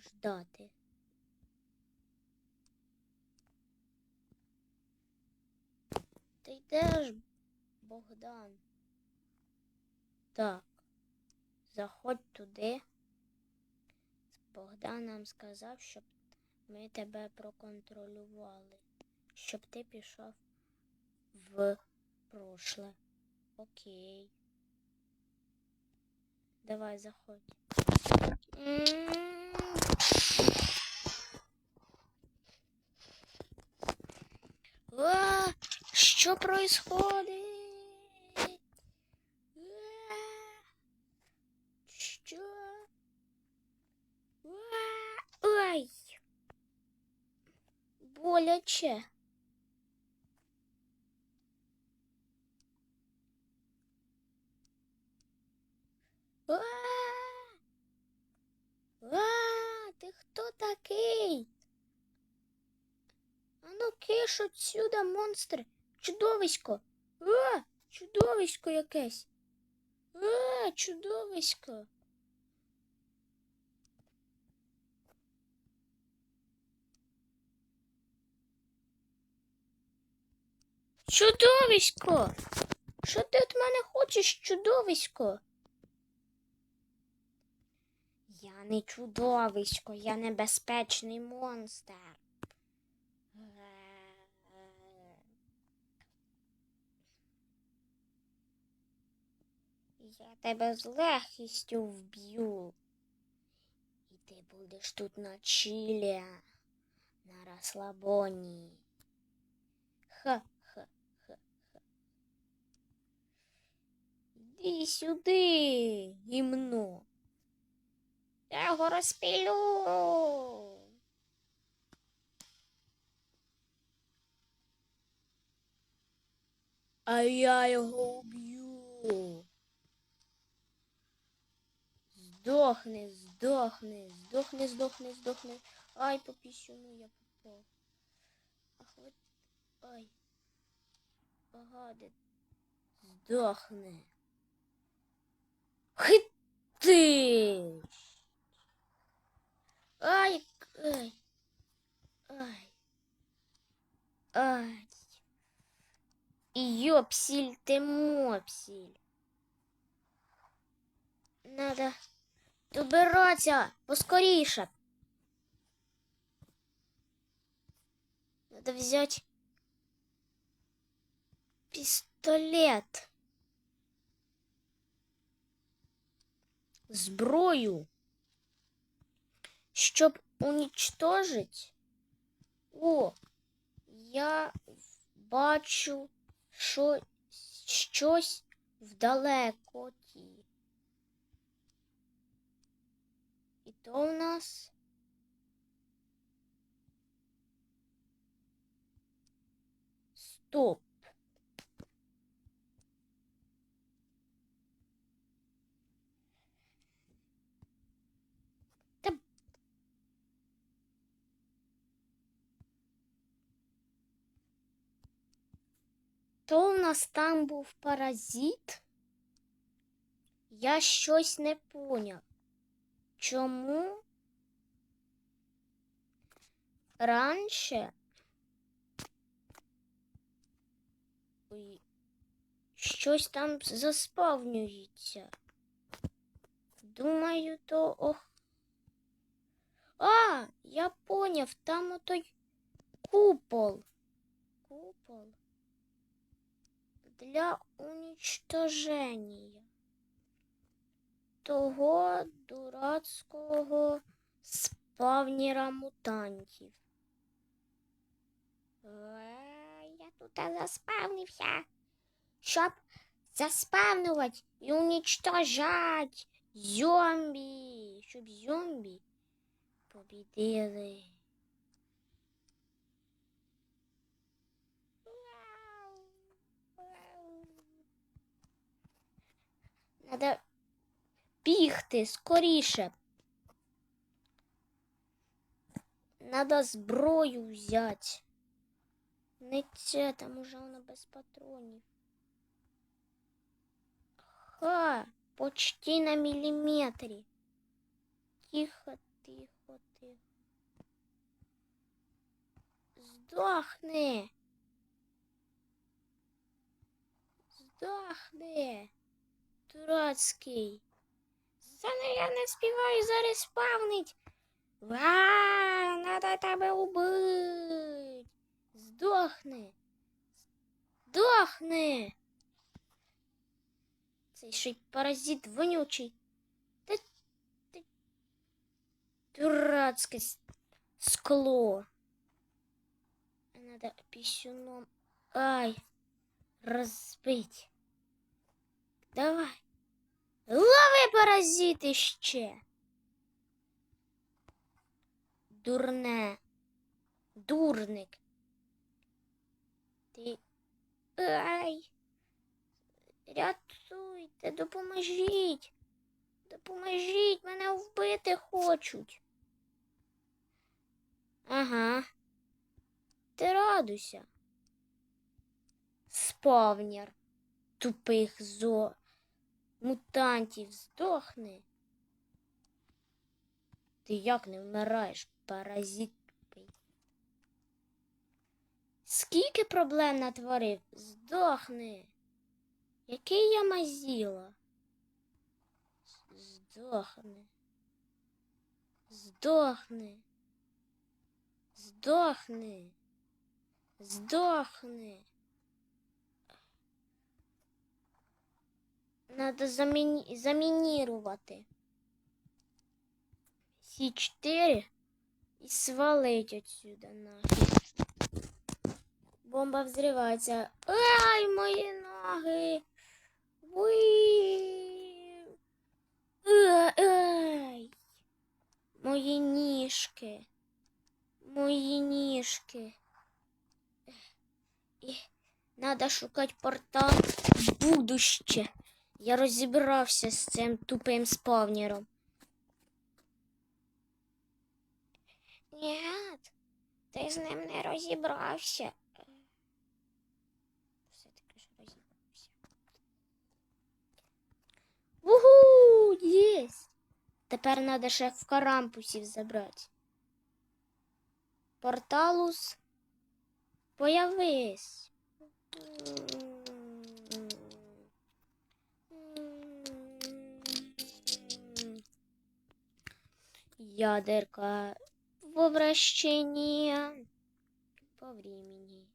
ждати. Ти йдеш, Богдан? Так. Заходь туди. Богдан нам сказав, щоб ми тебе проконтролювали, щоб ти пішов в прошле. Окей. Давай, заходь. М. А, А, Що? А, Ай! Боляче. А! А, ти хто такий? Ану киш отсюда, монстр, чудовисько. А, чудовисько якесь. А, чудовисько. Чудовисько. Що ти від мене хочеш, чудовисько? Я не чудовисько, я небезпечний монстр. Я тебе з легкістю вб'ю. І ти будеш тут на чилі, на розслабоні. Ха-ха-ха-ха. Іди сюди, гімно. Я його розпілю. А я його уб'ю. Здохни, здохни, здохни, здохни, здохни. Ай, по пісюну я попав. Ах, от. Ай. Погадить. Здохни. Хити. Ай, ай. Ай. Ай. Йопсіль ти мопсіль. Надо добиратися поскоріше. Надо взять пістолет. Зброю. Щоб уничтожить. О, я бачу що, щось вдалекоті. І то у нас стоп. То у нас там був паразит? Я щось не поняв. Чому раніше щось там заспавнюється? Думаю, то ох. А, я поняв, там отой купол. Купол для уничтожения того дурацького спавнера мутантів. Е, Я тут заспавнився, щоб заспавнувати і уничтожать зомбі, щоб зомбі побідили. Надо бігти скоріше. Надо зброю взяти. Не це, там уже воно без патронів. Ха, почти на міліметрі. Тихо, тихо, тихо. Здохни. Здохни, дурацький. Сане я не співаю зараз спавнить. Ва, надо тебе убить. Здохни. Здохни. Цей паразит вонючий. Та ти дурацьке скло. Надо писюном. Ай, разбить. Давай. Лови паразити ще. Дурне. Дурник. Ти. Ай. Рятуйте, допоможіть. Допоможіть, мене вбити хочуть. Ага. Ти радуйся. Сповнір тупих зо мутантів здохни. Ти як не вмираєш, паразит? Скільки проблем натворив? Здохни. Який я мазіла? Здохни. Здохни. Здохни. Здохни. Надо заміні... замінірувати. Всі чотири і свалить отсюда нафиг. Бомба взривається. Ай, мої ноги. Уй. Ай. Мої ніжки. Мої ніжки. І надо шукати портал в будуще. Я розібрався з цим тупим спавнером. Ні, ти з ним не розібрався. Все-таки ж розібрався. Угу, єсть. Тепер треба ще в карампусів забрати. Порталус, появись. Ядерка в обращении по времени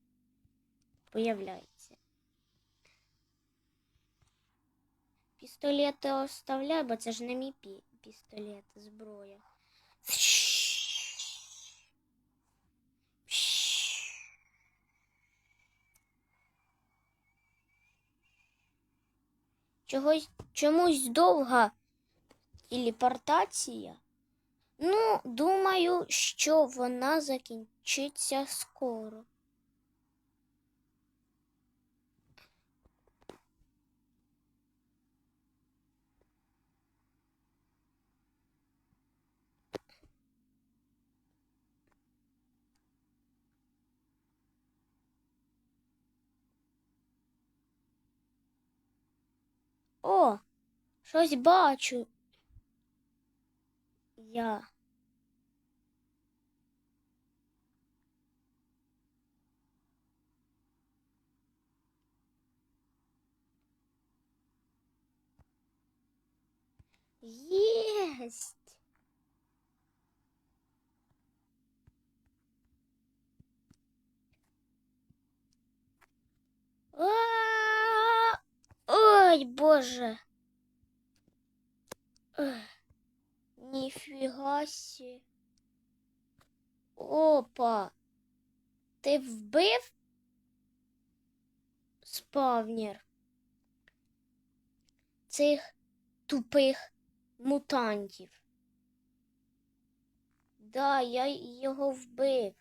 появляется. Пістолети оставляй, бо це ж не мій пі- пістолет, зброя. Чогось чомусь довга телепортація. Ну, думаю, що вона закінчиться скоро. О, щось бачу. Я. Есть. Ой, боже. Эх, Ніфіга сі. Опа. Ти вбив спавнер цих тупих мутантів. Да, я його вбив.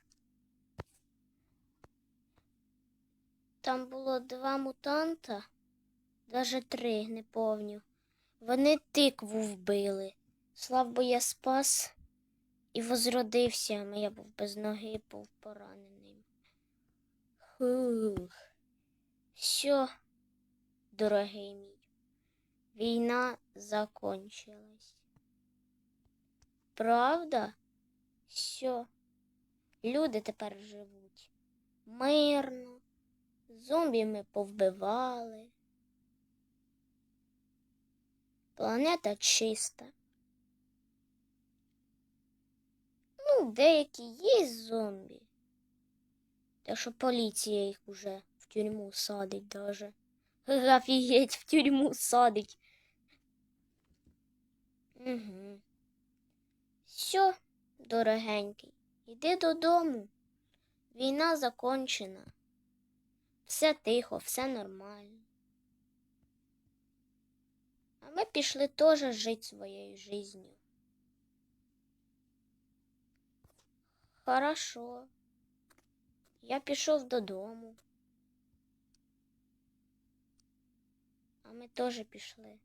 Там було два мутанта, навіть три, не повню. Вони тикву вбили. Слав бо я спас і возродився, а я був без ноги, був пораненим. Хух. Все, дорогий мій. Війна закончилась. Правда? Все. Люди тепер живуть. мирно. Зомбі ми повбивали. Планета чиста. Ну, деякі є зомбі. Та що поліція їх уже в тюрму садить даже. Офігеть, в тюрму садить. Угу. Все, дорогенький, іди додому. Війна закончена. Все тихо, все нормально. А ми пішли теж жити своєю життю. Хорошо. Я пішов додому. А ми теж пішли.